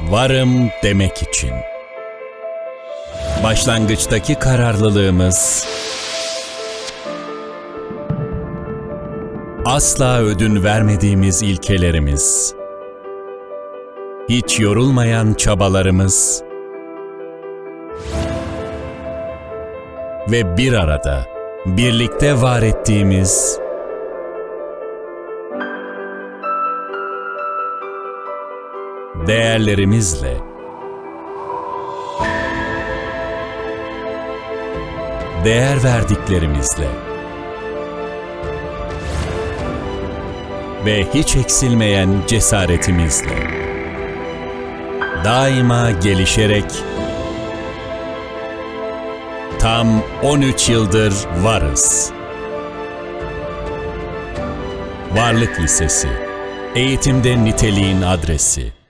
Varım demek için. Başlangıçtaki kararlılığımız. Asla ödün vermediğimiz ilkelerimiz, hiç yorulmayan çabalarımız. Ve bir arada birlikte var ettiğimiz değerlerimizle. Değer verdiklerimizle. Ve hiç eksilmeyen cesaretimizle. Daima gelişerek tam 13 yıldır varız. Varlık Lisesi Eğitimde niteliğin adresi